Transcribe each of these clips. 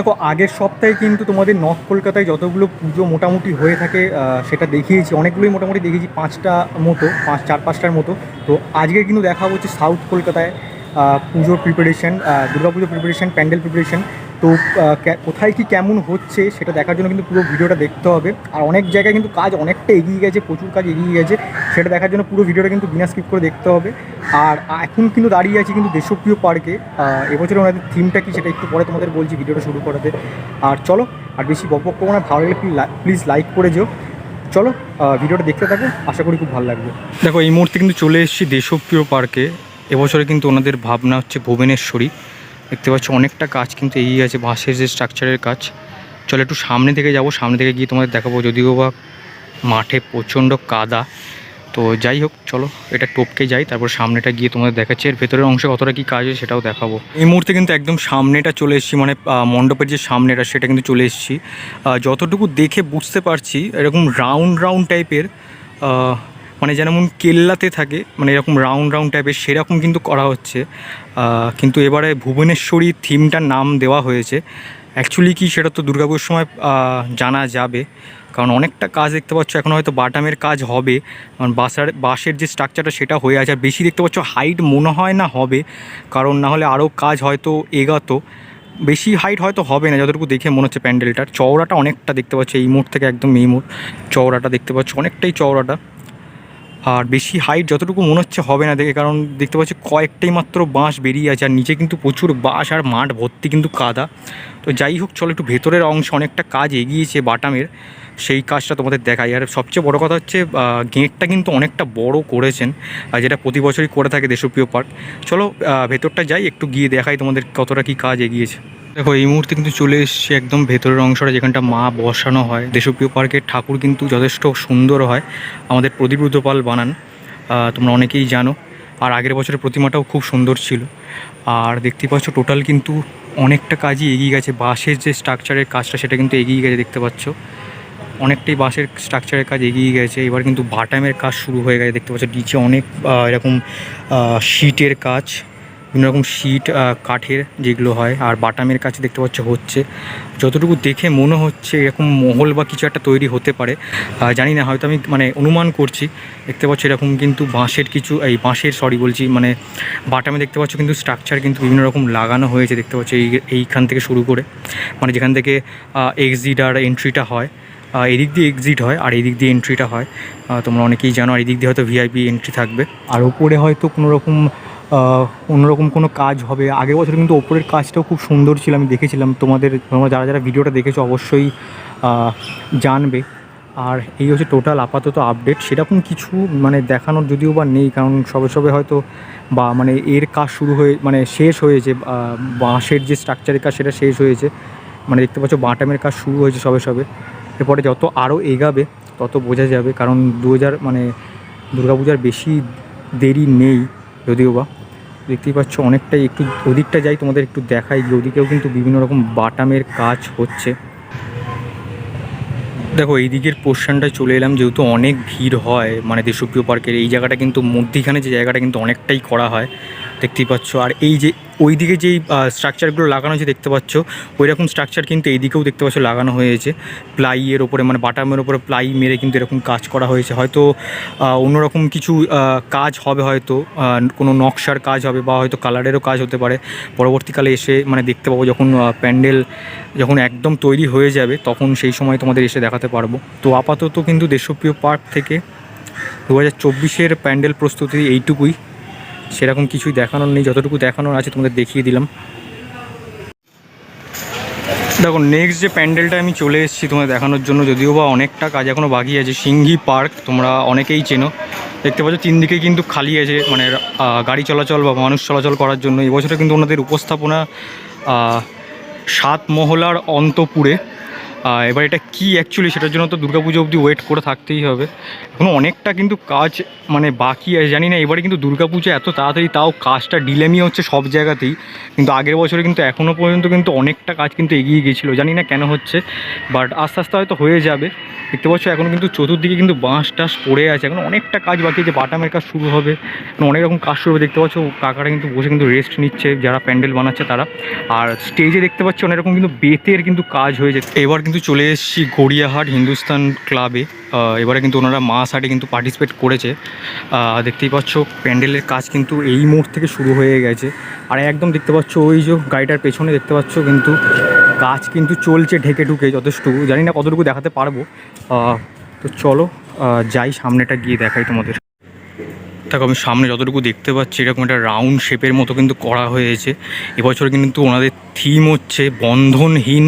দেখো, আগের সপ্তাহে কিন্তু তোমাদের নর্থ কলকাতায় যতগুলো পুজো মোটামুটি হয়ে থাকে সেটা দেখিয়েছি, অনেকগুলোই মোটামুটি দেখেছি পাঁচটা মতো, পাঁচ, চার, পাঁচটার মতো। তো আজকে কিন্তু দেখা হচ্ছে সাউথ কলকাতায় পুজোর প্রিপারেশন দুর্গাপুজোর প্রিপারেশন প্যান্ডেল প্রিপারেশন তো কোথায় কি কেমন হচ্ছে সেটা দেখার জন্য কিন্তু পুরো ভিডিওটা দেখতে হবে। আর অনেক জায়গায় কিন্তু কাজ অনেকটা এগিয়ে গেছে, প্রচুর কাজ এগিয়ে গেছে, সেটা দেখার জন্য পুরো ভিডিওটা কিন্তু বিনা স্কিপ করে দেখতে হবে। আর এখন কিন্তু দাঁড়িয়ে আছি কিন্তু দেশপ্রিয় পার্কে এবছর ওনাদের থিমটা কি সেটা একটু পরে তোমাদের বলছি ভিডিওটা শুরু করাতে। আর চলো, আর বেশি বকবক করব না, ভালো লাগলে প্লিজ লাইক করে যেও। চলো ভিডিওটা দেখতে থাকো, আশা করি খুব ভালো লাগবে। দেখো, এই মুহূর্তে কিন্তু চলে এসেছি দেশপ্রিয় পার্কে এবছরে কিন্তু ওনাদের ভাবনা হচ্ছে ভুবনেশ্বরী। দেখতে পাচ্ছ অনেকটা কাজ কিন্তু এগিয়ে আছে বাঁশের যে স্ট্রাকচারের কাজ। চলো একটু সামনে থেকে যাব, সামনে থেকে গিয়ে তোমাদের দেখাবো, যদিও বা মাঠে প্রচণ্ড কাদা। তো যাই হোক, চলো এটা টপকে যাই, তারপর সামনেটা গিয়ে তোমাদের দেখাচ্ছি। এর ভেতরের অংশে কতটা কি কাজ হয় সেটাও দেখাবো। এই মুহূর্তে কিন্তু একদম সামনেটা চলে এসেছি মানে মণ্ডপের যে সামনেটা, সেটা কিন্তু চলে এসেছি। যতটুকু দেখে বুঝতে পারছি, এরকম রাউন্ড রাউন্ড টাইপের মানে যেমন কেল্লাতে থাকে মানে এরকম রাউন্ড রাউন্ড টাইপের সেরকম কিন্তু করা হচ্ছে। কিন্তু এবারে ভুবনেশ্বরী থিমটার নাম দেওয়া হয়েছে। অ্যাকচুয়ালি কি সেটা তো দুর্গাপুজোর সময় জানা যাবে। কারণ অনেকটা কাজ দেখতে পাচ্ছ, এখন হয়তো বাটামের কাজ হবে। কারণ বাসার বাসের যে স্ট্রাকচারটা সেটা হয়ে আছে। আর বেশি দেখতে পাচ্ছ হাইট মনে হয় না হবে। কারণ না হলে আরও কাজ হয়তো এগাতো। বেশি হাইট হয়তো হবে না, যতটুকু দেখে মনে হচ্ছে প্যান্ডেলটার। চওড়াটা অনেকটা দেখতে পাচ্ছ, এই মোড় থেকে একদম এই মোড় চওড়াটা দেখতে পাচ্ছ, অনেকটাই চওড়াটা। আর বেশি হাইট যতটুকু মনে হচ্ছে হবে না দেখে, কারণ দেখতে পাচ্ছি কয়েকটাই মাত্র বাঁশ বেরিয়ে আছে, আর নিচে কিন্তু প্রচুর বাঁশ আর মাঠ ভর্তি কিন্তু কাদা। তো যাই হোক, চলো একটু ভেতরের অংশ অনেকটা কাজ এগিয়েছে বাটামের। সেই কাজটা তোমাদের দেখাই। আর সবচেয়ে বড় কথা হচ্ছে গেটটা কিন্তু অনেকটা বড় করেছেন, আর যেটা প্রতি বছরই করে থাকে দেশপ্রিয় পার্ক। চলো ভেতরটা যাই, একটু গিয়ে দেখাই তোমাদের কতটা কি কাজ এগিয়েছে। দেখো, এই মুহূর্তে কিন্তু চলে এসছে একদম ভেতরের অংশটা, যেখানটা মা বসানো হয়। দেশপ্রিয় পার্কের ঠাকুর কিন্তু যথেষ্ট সুন্দর হয়। আমাদের প্রদীপ রুদ্রপাল বানান তোমরা অনেকেই জানো। আর আগের বছরের প্রতিমাটাও খুব সুন্দর ছিল। আর দেখতে পাচ্ছ, টোটাল কিন্তু অনেকটা কাজই এগিয়ে গেছে। বাঁশের যে স্ট্রাকচারের কাজটা, সেটা কিন্তু এগিয়ে গেছে, দেখতে পাচ্ছ। অনেকটাই বাঁশের স্ট্রাকচারের কাজ এগিয়ে গেছে। এবার কিন্তু বাটামের কাজ শুরু হয়ে গেছে। দেখতে পাচ্ছ নিচে অনেক এরকম শিটের কাজ, বিভিন্ন রকম শিট কাঠের যেগুলো হয়। আর বাটামের কাছে দেখতে পাচ্ছ হচ্ছে। যতটুকু দেখে মনে হচ্ছে এরকম মহল বা কিছু একটা তৈরি হতে পারে জানি না, হয়তো আমি মানে অনুমান করছি। দেখতে পাচ্ছ এরকম কিন্তু বাঁশের কিছু, এই বাঁশের সরি বলছি মানে বাটামে দেখতে পাচ্ছ কিন্তু স্ট্রাকচার কিন্তু বিভিন্ন রকম লাগানো হয়েছে। দেখতে পাচ্ছ এই, এইখান থেকে শুরু করে মানে যেখান থেকে এক্সিট আর এন্ট্রিটা হয়। এদিক দিয়ে এক্সিট হয় আর এদিক দিয়ে এন্ট্রিটা হয়। তোমরা অনেকেই জানো, আর এদিক দিয়ে হয়তো ভিআইপি এন্ট্রি থাকবে। আর ওপরে হয়তো কোনো রকম অন্যরকম কোনো কাজ হবে। আগের বছর কিন্তু ওপরের কাজটাও খুব সুন্দর ছিল, আমি দেখেছিলাম। তোমাদের, তোমরা যারা যারা ভিডিওটা দেখেছ, অবশ্যই জানবে। আর এই হচ্ছে টোটাল আপাতত আপডেট সেরকম কিছু মানে দেখানোর যদিও বা নেই, কারণ সবে সবে হয়তো বা মানে এর কাজ শুরু হয়ে মানে শেষ হয়েছে বাঁশের যে স্ট্রাকচারের কাজ, সেটা শেষ হয়েছে। মানে দেখতে পাচ্ছ বাটামের কাজ শুরু হয়েছে সবে সবে। এরপরে যত আরও এগাবে, তত বোঝা যাবে। কারণ দু হাজার মানে দুর্গাপূজার বেশি দেরি নেই যদিও বা। দেখতেই পাচ্ছ অনেকটাই একটু, ওদিকটা যাই তোমাদের একটু দেখাই, যে ওদিকেও কিন্তু বিভিন্ন রকম বাটামের কাজ হচ্ছে। দেখো, এই দিকের পোর্শনটায় চলে এলাম, যেহেতু অনেক ভিড় হয় মানে দেশপ্রিয় পার্কের, এই জায়গাটা কিন্তু মধ্যিখানে যে জায়গাটা কিন্তু অনেকটাই করা হয়। দেখতেই পাচ্ছ। আর এই যে ওই দিকে যেই স্ট্রাকচারগুলো লাগানো হয়েছে দেখতে পাচ্ছ ওই রকম স্ট্রাকচার কিন্তু এইদিকেও দেখতে পাচ্ছ লাগানো হয়েছে। প্লাইয়ের ওপরে মানে বাটামের ওপরে প্লাই মেরে কিন্তু এরকম কাজ করা হয়েছে। হয়তো অন্যরকম কিছু কাজ হবে হয়তো কোনো নকশার কাজ হবে বা হয়তো কালারেরও কাজ হতে পারে। পরবর্তীকালে এসে মানে দেখতে পাবো যখন প্যান্ডেল যখন একদম তৈরি হয়ে যাবে, তখন সেই সময় তোমাদের এসে দেখাতে পারব। তো আপাতত কিন্তু দেশপ্রিয় পার্ক থেকে দু হাজার চব্বিশের প্যান্ডেল প্রস্তুতি এইটুকুই। সেরকম কিছুই দেখানোর নেই, যতটুকু দেখানোর আছে তোমাদের দেখিয়ে দিলাম। দেখো নেক্সট যে প্যান্ডেলটা আমি চলে এসেছি তোমাদের দেখানোর জন্য, যদিও বা অনেকটা কাজ এখনও বাকি আছে সিংহি পার্ক, তোমরা অনেকেই চেনো। দেখতে পাচ্ছ তিন দিকে কিন্তু খালি আছে মানে গাড়ি চলাচল বা মানুষ চলাচল করার জন্য। এবছরে কিন্তু ওনাদের উপস্থাপনা সাত মহলার অন্তপুরে এবার এটা কি অ্যাকচুয়ালি সেটার জন্য তো দুর্গাপুজো অবধি ওয়েট করে থাকতেই হবে। এখনও অনেকটা কিন্তু কাজ মানে বাকি আছে, জানি না, এবারে কিন্তু দুর্গাপুজো এত তাড়াতাড়ি, তাও কাজটা ডিলেমি হচ্ছে সব জায়গাতেই। কিন্তু আগের বছরে কিন্তু এখনও পর্যন্ত কিন্তু অনেকটা কাজ কিন্তু এগিয়ে গিয়েছিল জানি না কেন হচ্ছে। বাট আস্তে আস্তে হয়তো হয়ে যাবে। দেখতে পাচ্ছ এখন কিন্তু চতুর্দিকে কিন্তু বাঁশ টাস পড়ে আছে, এখন অনেকটা কাজ বাকি আছে, বাটামের কাজ শুরু হবে। অনেক রকম কাজ শুরু হবে, দেখতে পাচ্ছ কাকারা কিন্তু বসে কিন্তু রেস্ট নিচ্ছে, যারা প্যান্ডেল বানাচ্ছে তারা। আর স্টেজে দেখতে পাচ্ছি অনেক রকম কিন্তু বেতের কিন্তু কাজ হয়ে যাচ্ছে এবার কিন্তু চলে এসেছি গড়িয়াহাট হিন্দুস্তান ক্লাবে। এবারে কিন্তু ওনারা মাস হাটে কিন্তু পার্টিসিপেট করেছে। দেখতেই পাচ্ছ প্যান্ডেলের কাজ কিন্তু এই মুহূর্ত থেকে শুরু হয়ে গেছে। আর একদম দেখতে পাচ্ছ ওই যে গাড়িটার পেছনে দেখতে পাচ্ছ কিন্তু কাজ কিন্তু চলছে, ঢেকে ঢুকে যথেষ্ট। জানি না কতটুকু দেখাতে পারব। তো চলো যাই সামনেটা গিয়ে দেখাই তোমাদের। দেখো, আমি সামনে যতটুকু দেখতে পাচ্ছি, এরকম একটা রাউন্ড শেপের মতো কিন্তু করা হয়েছে। এবছর কিন্তু ওনাদের থিম হচ্ছে বন্ধনহীন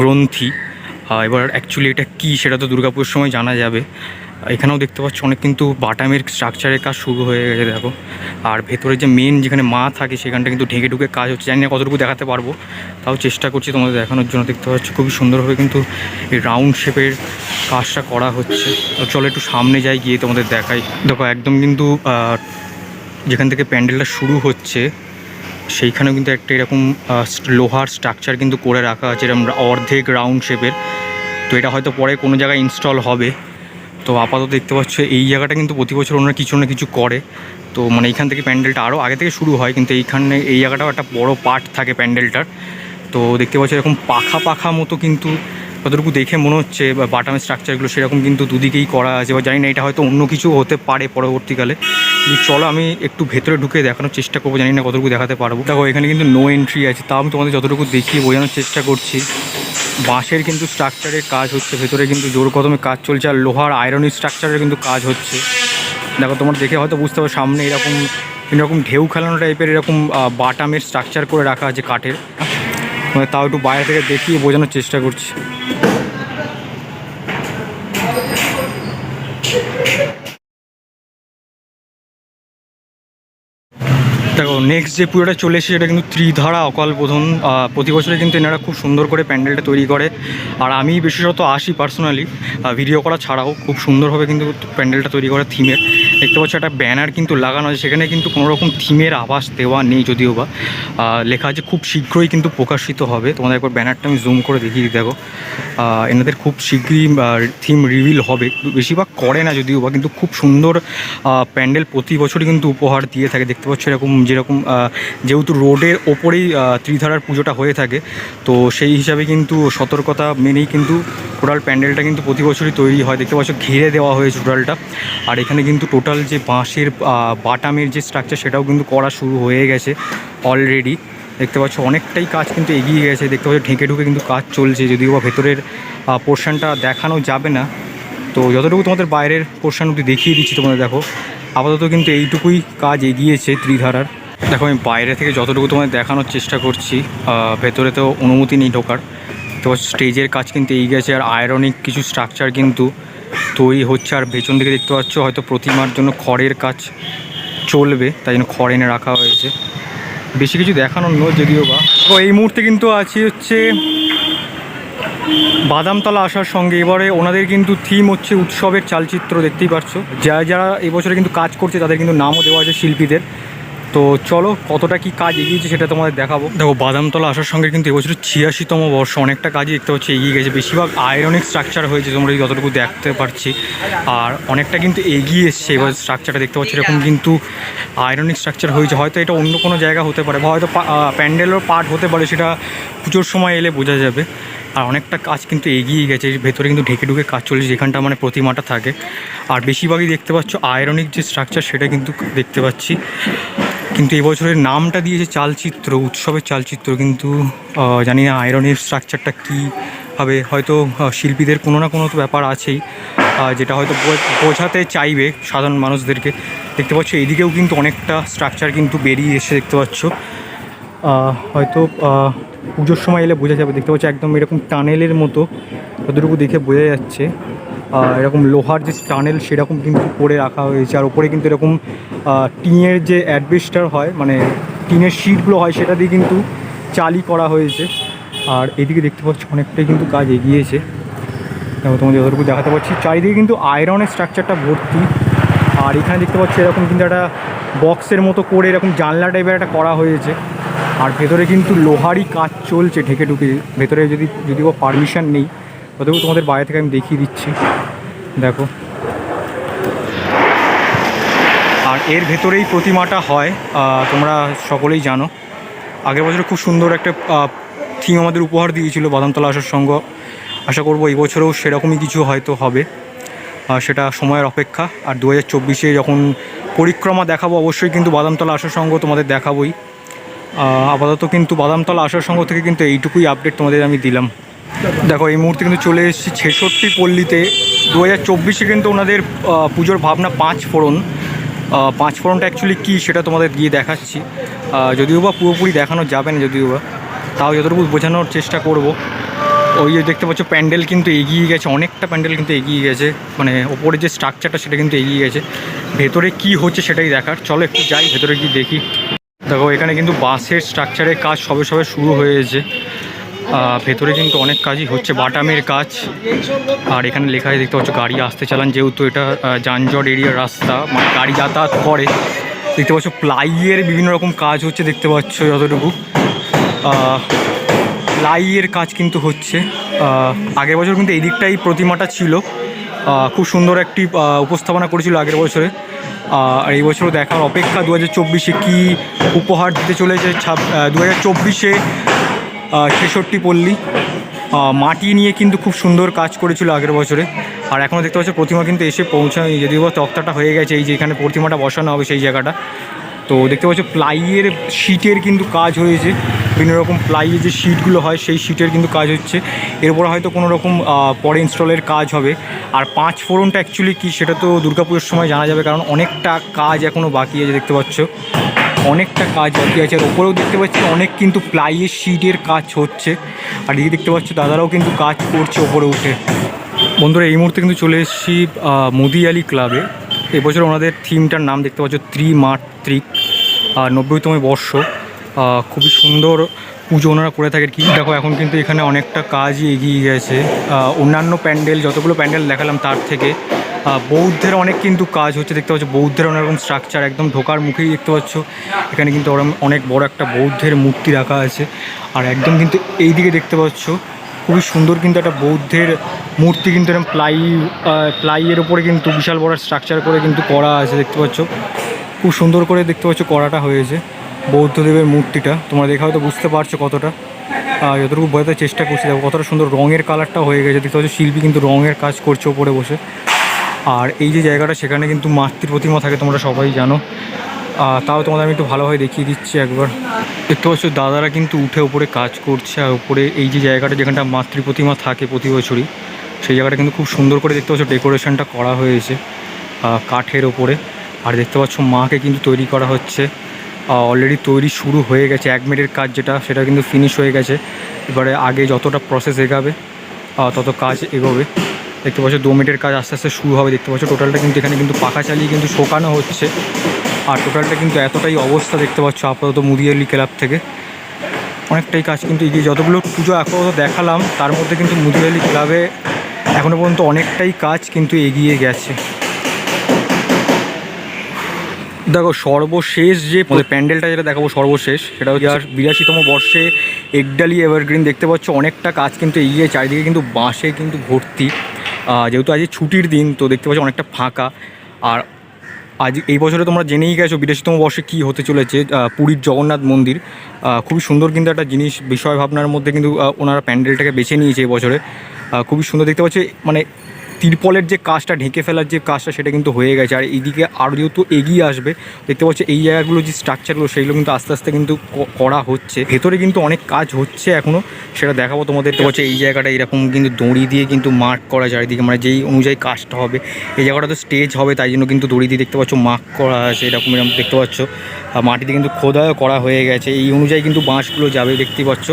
গ্রন্থি। এবার অ্যাকচুয়ালি এটা কী সেটা তো দুর্গাপুজোর সময় জানা যাবে। এখানেও দেখতে পাচ্ছ অনেক কিন্তু বাটামের স্ট্রাকচারের কাজ শুরু হয়ে গেছে, দেখো। আর ভেতরে যে মেন যেখানে মা থাকে, সেখানটা কিন্তু ঢেকে ঢুকে কাজ হচ্ছে। জানি না কতটুকু দেখাতে পারব, তাও চেষ্টা করছি তোমাদের দেখানোর জন্য। দেখতে পাচ্ছ খুবই সুন্দরভাবে কিন্তু এই রাউন্ড শেপের কাজটা করা হচ্ছে। চলো একটু সামনে যাই, গিয়ে তোমাদের দেখাই। দেখো, একদম কিন্তু যেখান থেকে প্যান্ডেলটা শুরু হচ্ছে, সেইখানেও কিন্তু একটা এরকম লোহার স্ট্রাকচার কিন্তু করে রাখা আছে। এরকম অর্ধেক রাউন্ড শেপের তো এটা হয়তো পরে কোনো জায়গায় ইনস্টল হবে। তো আপাতত দেখতে পাচ্ছ, এই জায়গাটা কিন্তু প্রতি বছর ওনারা কিছু না কিছু করে। তো মানে এইখান থেকে প্যান্ডেলটা আরও আগে থেকে শুরু হয়, কিন্তু এইখানে এই জায়গাটাও একটা বড় পার্ট থাকে প্যান্ডেলটার। তো দেখতে পাচ্ছ এরকম পাখা পাখা মতো কিন্তু কতটুকু দেখে মনে হচ্ছে, বা বাটামের স্ট্রাকচারগুলো সেরকম কিন্তু দুদিকেই করা আছে, বা জানি না এটা হয়তো অন্য কিছু হতে পারে পরবর্তীকালে। চলো আমি একটু ভেতরে ঢুকে দেখানোর চেষ্টা করব, জানি না কতটুকু দেখাতে পারব। দেখো, এখানে কিন্তু নো এন্ট্রি আছে তাও আমি তোমাদের যতটুকু দেখিয়ে বোঝানোর চেষ্টা করছি। বাঁশের কিন্তু স্ট্রাকচারের কাজ হচ্ছে, ভেতরে কিন্তু জোর কদমে কাজ চলছে আর লোহার আয়রন স্ট্রাকচারের কিন্তু কাজ হচ্ছে। দেখো, তোমার দেখে হয়তো বুঝতে পারো, সামনে এরকম এরকম ঢেউ খেলানো টাইপের এরকম বাটামের স্ট্রাকচার করে রাখা আছে কাঠের। মানে তাও একটু বাইরে থেকে দেখিয়ে বোঝানোর চেষ্টা করছি। দেখো নেক্সট যে পুজোটা চলে এসেছে, সেটা কিন্তু ত্রিধারা অকাল বোধন প্রতি বছরে কিন্তু এনারা খুব সুন্দর করে প্যান্ডেলটা তৈরি করে। আর আমি বিশেষত আসি পার্সোনালি ভিডিও করা ছাড়াও খুব সুন্দরভাবে কিন্তু প্যান্ডেলটা তৈরি করে থিমের দেখতে পাচ্ছ একটা ব্যানার কিন্তু লাগানো আছে, সেখানে কিন্তু কোনো রকম থিমের আভাস দেওয়া নেই যদিও বা। লেখা আছে খুব শীঘ্রই কিন্তু প্রকাশিত হবে। তোমাদের একবার ব্যানারটা আমি জুম করে দেখিয়ে দেখো। এনাদের খুব শীঘ্রই থিম রিভিল হবে। বেশিরভাগ করে না যদিও বা, কিন্তু খুব সুন্দর প্যান্ডেল প্রতি বছরই কিন্তু উপহার দিয়ে থাকে। দেখতে পাচ্ছ এরকম, যেরকম যেহেতু রোডের ওপরেই ত্রিধারার পুজোটা হয়ে থাকে, তো সেই হিসাবে কিন্তু সতর্কতা মেনেই কিন্তু টোটাল প্যান্ডেলটা কিন্তু প্রতি বছরই তৈরি হয়। দেখতে পাচ্ছ ঘিরে দেওয়া হয়েছে টোটালটা। আর এখানে কিন্তু টোটাল যে বাঁশের বাটামের যে স্ট্রাকচার সেটাও কিন্তু করা শুরু হয়ে গেছে অলরেডি দেখতে পাচ্ছ, অনেকটাই কাজ কিন্তু এগিয়ে গেছে। দেখতে পাচ্ছ, ঢেকে ঢুকে কিন্তু কাজ চলছে। যদিও বা ভেতরের পোর্শনটা দেখানো যাবে না। তো যতটুকু তোমাদের বাইরের পোর্শন অব্দি দেখিয়ে দিচ্ছি তোমাদের দেখো। আপাতত কিন্তু এইটুকুই কাজ এগিয়েছে ত্রিধারার। দেখো, আমি বাইরে থেকে যতটুকু তোমাদের দেখানোর চেষ্টা করছি ভেতরে তো অনুমতি নেই ঢোকার। তো স্টেজের কাজ কিন্তু এই গেছে। আর আয়রনিক কিছু স্ট্রাকচার কিন্তু তৈরি হচ্ছে আর পেছন দিকে দেখতে পাচ্ছ, হয়তো প্রতিমার জন্য খড়ের কাজ চলবে, তাই জন্য খড় এনে রাখা হয়েছে। বেশি কিছু দেখানোর নয় যদিও বা। তো এই মুহূর্তে কিন্তু আছি হচ্ছে বাদামতলা আসার সঙ্গে। এবারে ওনাদের কিন্তু থিম হচ্ছে উৎসবের চালচিত্র, দেখতেই পারছ। যারা যারা এবছরে কিন্তু কাজ করছে, তাদের কিন্তু নামও দেওয়া আছে শিল্পীদের। তো চলো, কতটা কি কাজ এগিয়েছে সেটা তোমাদের দেখাবো। দেখো, বাদামতলা আসার সঙ্গে কিন্তু এবছর ছিয়াশিতম বর্ষ, অনেকটা কাজই দেখতে পাচ্ছি এগিয়ে গেছে। বেশিরভাগ আয়রনিক স্ট্রাকচার হয়েছে, তোমরা যতটুকু দেখতে পারছি। আর অনেকটা কিন্তু এগিয়ে এসছে, এবার স্ট্রাকচারটা দেখতে পাচ্ছি, এরকম কিন্তু আয়রনিক স্ট্রাকচার হয়েছে। হয়তো এটা অন্য কোনো জায়গা হতে পারে, বা হয়তো প্যান্ডেলের পার্ট হতে পারে, সেটা পুজোর সময় এলে বোঝা যাবে। আর অনেকটা কাজ কিন্তু এগিয়ে গেছে ভেতরে কিন্তু ঢেকে ঢুকে কাজ চলছে, যেখানটা মানে প্রতিমাটা থাকে। আর বেশিরভাগই দেখতে পাচ্ছ, আয়রনিক যে স্ট্রাকচার, সেটা কিন্তু দেখতে পাচ্ছি। কিন্তু এবছরের নামটা দিয়েছে চালচিত্র, উৎসবের চালচিত্র, কিন্তু জানি না আয়রনের স্ট্রাকচারটা কী হবে। হয়তো শিল্পীদের কোনো না কোনো তো ব্যাপার আছেই। যেটা হয়তো বোঝাতে চাইবে সাধারণ মানুষদেরকে। দেখতে পাচ্ছ, এদিকেও কিন্তু অনেকটা স্ট্রাকচার কিন্তু বেরিয়ে এসে দেখতে পাচ্ছ। হয়তো পুজোর সময় এলে বোঝা যাবে। দেখতে পাচ্ছ, একদম এরকম টানেলের মতো। যতটুকু দেখে বোঝা যাচ্ছে। এরকম লোহার যে টানেল সেরকম কিন্তু করে রাখা হয়েছে। আর ওপরে কিন্তু এরকম টিনের যে অ্যাডবেস্টার হয় মানে টিনের শিটগুলো হয়, সেটা দিয়ে কিন্তু চালি করা হয়েছে। আর এদিকে দেখতে পাচ্ছ অনেকটাই কিন্তু কাজ এগিয়েছে। দেখো, তোমাদের যতটুকু দেখাতে পারছি চারিদিকে কিন্তু আয়রনের স্ট্রাকচারটা ভর্তি। আর এখানে দেখতে পাচ্ছি এরকম কিন্তু একটা বক্সের মতো করে এরকম জানলা টাইপের একটা করা হয়েছে। আর ভেতরে কিন্তু লোহারই কাজ চলছে ঢেকে ঢুকে। ভেতরে যদি যদি পারমিশন নেই ততটুকু তোমাদের বাইরে থেকে আমি দেখিয়ে দিচ্ছি। দেখো। আর এর ভেতরেই প্রতিমাটা হয় তোমরা সকলেই জানো। আগের বছর খুব সুন্দর একটা থিম আমাদের উপহার দিয়েছিল বাদামতলা আসার সঙ্গ। আশা করব এই বছরেও সেরকমই কিছু হয়তো হবে। সেটা সময়ের অপেক্ষা। আর দু হাজার চব্বিশে যখন পরিক্রমা দেখাবো, অবশ্যই কিন্তু বাদামতলা আসার সঙ্গ তোমাদের দেখাবোই। আপাতত কিন্তু বাদামতলা আসার সঙ্গ থেকে কিন্তু এইটুকুই আপডেট তোমাদের আমি দিলাম। দেখো, এই মুহূর্তে কিন্তু চলে এসেছি ছেষট্টি পল্লীতে। দু হাজার চব্বিশে কিন্তু ওনাদের পুজোর ভাবনা পাঁচ ফোড়ন। পাঁচ ফোড়নটা অ্যাকচুয়ালি কী সেটা তোমাদের গিয়ে দেখাচ্ছি। যদিও বা পুরোপুরি দেখানো যাবে না, যদিও বা। তাও যতটুকু বোঝানোর চেষ্টা করব। ওই যে দেখতে পাচ্ছ, প্যান্ডেল কিন্তু এগিয়ে গেছে, অনেকটা প্যান্ডেল কিন্তু এগিয়ে গেছে। মানে ওপরে যে স্ট্রাকচারটা সেটা কিন্তু এগিয়ে গেছে। ভেতরে কি হচ্ছে, সেটাই দেখার। চলো একটু যাই, ভেতরে গিয়ে দেখি। দেখো, এখানে কিন্তু বাসের স্ট্রাকচারের কাজ সবে সবে শুরু হয়েছে। ভেতরে কিন্তু অনেক কাজই হচ্ছে, বাটামের কাজ। আর এখানে লেখা দেখতে পাচ্ছ, গাড়ি আসতে চালান, যেহেতু এটা যানজট এরিয়ার রাস্তা মানে গাড়ি যাতায়াত করে। দেখতে পাচ্ছ, প্লাইয়ের বিভিন্ন রকম কাজ হচ্ছে, দেখতে পাচ্ছ যতটুকু। প্লাইয়ের কাজ কিন্তু হচ্ছে। আগের বছর কিন্তু এই দিকটাই প্রতিমাটা ছিল। খুব সুন্দর একটি উপস্থাপনা করেছিল আগের বছরে। আর এই বছরও দেখার অপেক্ষা দু হাজার চব্বিশে কী উপহার দিতে চলেছে ছাব দু হাজার চব্বিশে ছেষট্টি পল্লী। মাটি নিয়ে কিন্তু খুব সুন্দর কাজ করেছিল আগের বছরে। আর এখনও দেখতে পাচ্ছ প্রতিমা কিন্তু এসে পৌঁছায়। যদিও তক্তাটা হয়ে গেছে, এই যে এখানে প্রতিমাটা বসানো হবে সেই জায়গাটা। তো দেখতে পাচ্ছ প্লাইয়ের শিটের কিন্তু কাজ হয়েছে। বিভিন্ন রকম প্লাইয়ের যে শিটগুলো হয়, সেই শিটের কিন্তু কাজ হচ্ছে। এরপরে হয়তো কোনো রকম পরে ইনস্টলের কাজ হবে। আর পাঁচ ফোড়নটা অ্যাকচুয়ালি কী সেটা তো দুর্গাপুজোর সময় জানা যাবে, কারণ অনেকটা কাজ এখনও বাকি আছে দেখতে পাচ্ছ। অনেকটা কাজ বাকি আছে। আর ওপরেও দেখতে পাচ্ছি অনেক কিন্তু প্লাইয়ের শিটের কাজ হচ্ছে। আর এই দেখতে পাচ্ছ দাদারাও কিন্তু কাজ করছে ওপরে উঠে। বন্ধুরা এই মুহূর্তে কিন্তু চলে এসেছি আহ, মুদি আলী ক্লাবে এবছর ওনাদের থিমটার নাম দেখতে পাচ্ছ ত্রিমাত্রিক আর নব্বইতম বর্ষ। খুবই সুন্দর পুজো ওনারা করে থাকে কি দেখো এখন কিন্তু এখানে অনেকটা কাজই এগিয়ে গেছে। অন্যান্য প্যান্ডেল যতগুলো প্যান্ডেল দেখালাম তার থেকে বৌদ্ধের অনেক কিন্তু কাজ হচ্ছে, দেখতে পাচ্ছ, বৌদ্ধের অনেকরকম স্ট্রাকচার একদম ঢোকার মুখেই দেখতে পাচ্ছ। এখানে কিন্তু ওরম অনেক বড় একটা বৌদ্ধের মূর্তি রাখা আছে। আর একদম কিন্তু এই দিকে দেখতে পাচ্ছ, খুবই সুন্দর কিন্তু একটা বৌদ্ধের মূর্তি কিন্তু এরকম প্লাই প্লাইয়ের ওপরে কিন্তু বিশাল বড় স্ট্রাকচার করে কিন্তু করা আছে, দেখতে পাচ্ছ। খুব সুন্দর করে দেখতে পাচ্ছ করাটা হয়েছে, বৌদ্ধদেবের মূর্তিটা। তোমরা দেখে হয়তো বুঝতে পারছ কতটা। যতটুকু বোঝাতে চেষ্টা করছি, দেখো কতটা সুন্দর রঙের কালারটা হয়ে গেছে। দেখতে পাচ্ছ, শিল্পী কিন্তু রঙের কাজ করছে ওপরে বসে। আর এই যে জায়গাটা, সেখানে কিন্তু মাতৃ প্রতিমা থাকে, তোমরা সবাই জানো। তাও তোমাদের আমি একটু ভালোভাবে দেখিয়ে দিচ্ছি একবার। দেখতে পাচ্ছ, দাদারা কিন্তু উঠে উপরে কাজ করছে, আর উপরে এই যে জায়গাটা যেখানটা মাতৃ প্রতিমা থাকে প্রতি বছরই, সেই জায়গাটা কিন্তু খুব সুন্দর করে দেখতে পাচ্ছ, ডেকোরেশনটা করা হয়েছে কাঠের ওপরে। আর দেখতে পাচ্ছ, মাকে কিন্তু তৈরি করা হচ্ছে। অলরেডি তৈরি শুরু হয়ে গেছে, এক মিনিটের কাজ যেটা, সেটা কিন্তু ফিনিশ হয়ে গেছে। এবারে আগে যতটা প্রসেস এগাবে তত কাজ এগোবে। দেখতে পাচ্ছ মিনিটের কাজ আস্তে আস্তে শুরু হবে, দেখতে পাচ্ছ, টোটালটা কিন্তু এখানে কিন্তু পাখা চালিয়ে কিন্তু শোকানো হচ্ছে। আর টোটালটা কিন্তু এতটাই অবস্থা দেখতে পাচ্ছ, আপাতত মুদিয়ালি ক্লাব থেকে। অনেকটাই কাজ কিন্তু এগিয়ে, যতগুলো পুজো আপাতত দেখালাম, তার মধ্যে কিন্তু মুদিয়ালি ক্লাবে এখনও পর্যন্ত অনেকটাই কাজ কিন্তু এগিয়ে গেছে। দেখো, সর্বশেষ যে প্যান্ডেলটা যেটা দেখাবো সর্বশেষ, সেটা হচ্ছে আর বিরাশিতম বর্ষে একডালি এভারগ্রিন, দেখতে পাচ্ছ, অনেকটা কাজ কিন্তু এগিয়ে, চারিদিকে কিন্তু বাঁশে কিন্তু ভর্তি। যেহেতু আজ ছুটির দিন, তো দেখতে পাচ্ছি অনেকটা ফাঁকা। আর আজ এই বছরে তোমরা জেনেই গেছো বিরাশিতম বর্ষে কী হতে চলেছে পুরীর জগন্নাথ মন্দির। খুবই সুন্দর কিন্তু একটা জিনিস, বিষয় ভাবনার মধ্যে কিন্তু ওনারা প্যান্ডেলটাকে বেছে নিয়েছে এই বছরে। খুবই সুন্দর দেখতে পাচ্ছি মানে তিরপলের যে কাজটা, ঢেকে ফেলার যে কাজটা, সেটা কিন্তু হয়ে গেছে। আর এইদিকে আরও যেহেতু এগিয়ে আসবে। দেখতে পাচ্ছি, এই জায়গাগুলো যে স্ট্রাকচারগুলো সেইগুলো কিন্তু আস্তে আস্তে কিন্তু করা হচ্ছে। ভেতরে কিন্তু অনেক কাজ হচ্ছে এখনও সেটা দেখাবো তোমাদের। দেখতে পাচ্ছি, এই জায়গাটা এরকম কিন্তু দড়ি দিয়ে কিন্তু মার্ক করা, চারিদিকে মানে যেই অনুযায়ী কাজটা হবে। এই জায়গাটা তো স্টেজ হবে, তাই জন্য কিন্তু দড়ি দিয়ে দেখতে পাচ্ছ মার্ক করা আছে এরকম এরকম। দেখতে পাচ্ছ মাটিতে কিন্তু খোদাও করা হয়ে গেছে। এই অনুযায়ী কিন্তু বাঁশগুলো যাবে, দেখতে পাচ্ছ।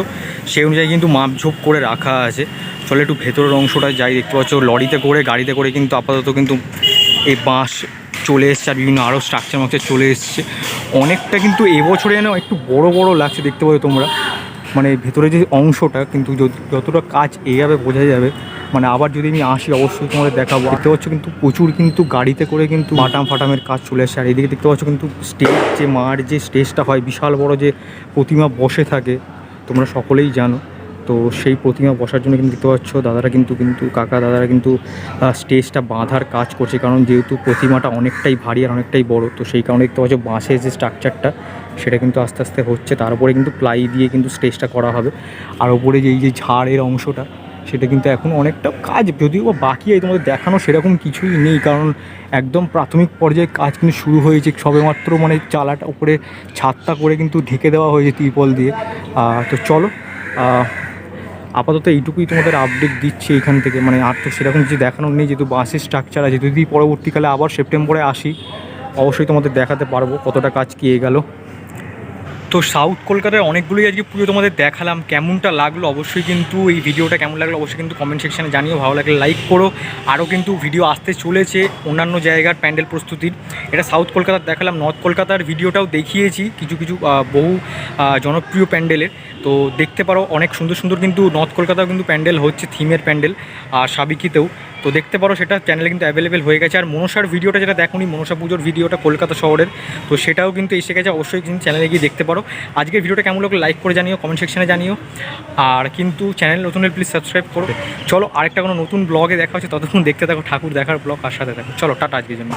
সেই অনুযায়ী কিন্তু মাপঝোপ করে রাখা আছে। চলে একটু ভেতরের অংশটা যাই, দেখতে পাচ্ছ লরিতে করে, গাড়িতে করে কিন্তু আপাতত কিন্তু এই বাঁশ চলে এসছে আর বিভিন্ন আরও স্ট্রাকচার মাকচার চলে এসছে। অনেকটা কিন্তু এবছরে যেন একটু বড় বড় লাগছে দেখতে পাচ্ছ তোমরা। মানে ভেতরে যে অংশটা কিন্তু যতটা কাজ এগাবে বোঝা যাবে মানে আবার যদি আমি আসি অবশ্যই তোমাদের দেখাবো। দেখতে পাচ্ছ কিন্তু প্রচুর কিন্তু গাড়িতে করে কিন্তু বাটাম ফাটামের কাজ চলে আসে। আর এদিকে দেখতে পাচ্ছ কিন্তু স্টেজ যে মার যে স্টেজটা হয়, বিশাল বড় যে প্রতিমা বসে থাকে, তোমরা সকলেই জানো। তো সেই প্রতিমা বসার জন্য কিন্তু দেখতে পাচ্ছ, দাদারা কিন্তু কিন্তু, কাকা দাদারা কিন্তু স্টেজটা বাঁধার কাজ করছে। কারণ যেহেতু প্রতিমাটা অনেকটাই ভারী আর অনেকটাই বড়, তো সেই কারণে দেখতে পাচ্ছ বাঁশের যে স্ট্রাকচারটা সেটা কিন্তু আস্তে আস্তে হচ্ছে। তারপরে কিন্তু প্লাই দিয়ে কিন্তু স্টেজটা করা হবে। আর ওপরে যে, এই যে ঝাড়ের অংশটা, সেটা কিন্তু এখন অনেকটা কাজ। যদিও বা বাকি এই তোমাদের দেখানো সেরকম কিছুই নেই, কারণ একদম প্রাথমিক পর্যায়ে কাজ কিন্তু শুরু হয়েছে। সবেমাত্র মানে চালাটা, উপরে ছাদটা করে কিন্তু ঢেকে দেওয়া হয়েছে তিরপল দিয়ে। তো চলো আপাতত এইটুকুই তোমাদের আপডেট দিচ্ছি এখান থেকে। মানে আর তো সেরকম কিছু দেখানোর নেই, যেহেতু বাসের স্ট্রাকচার আছে। যদি পরবর্তীকালে আবার সেপ্টেম্বরে আসি, অবশ্যই তোমাদের দেখাতে পারব কতটা কাজ কি গেল তো সাউথ কলকাতার অনেকগুলোই আজকে পুজো তোমাদের দেখালাম। কেমনটা লাগল অবশ্যই কিন্তু এই ভিডিওটা কেমন লাগল অবশ্যই কিন্তু কমেন্ট সেকশানে জানিও। ভালো লাগলে লাইক করো। আরও কিন্তু ভিডিও আসতে চলেছে অন্যান্য জায়গার প্যান্ডেল প্রস্তুতির। এটা সাউথ কলকাতার দেখালাম। নর্থ কলকাতার ভিডিওটাও দেখিয়েছি। কিছু কিছু বহু জনপ্রিয় প্যান্ডেলের। তো দেখতে পারো, অনেক সুন্দর সুন্দর কিন্তু নর্থ কলকাতাও কিন্তু প্যান্ডেল হচ্ছে থিমের প্যান্ডেল আর সাবিকিতেও। তো দেখতে পারো সেটা চ্যানেলে কিন্তু অ্যাভেলেবেল হয়ে গেছে। আর মনসার ভিডিওটা যেটা দেখুনি মনসা পুজোর ভিডিওটা কলকাতা শহরের, তো সেটাও কিন্তু এসে গেছে। অবশ্যই কিন্তু চ্যানেলে গিয়ে দেখতে পারো। আজকের ভিডিওটা কেমন লাগল লাইক করে জানিও কমেন্ট সেকশানে জানিও। আর কিন্তু চ্যানেল নতুন হলে প্লিজ সাবস্ক্রাইব করো। চলো আরেকটা কোনো নতুন ব্লগে দেখা হচ্ছে, ততক্ষণ দেখতে থাকো, ঠাকুর দেখার ব্লগ আর সাথে দেখো চলো, টাটা আজকের জন্য।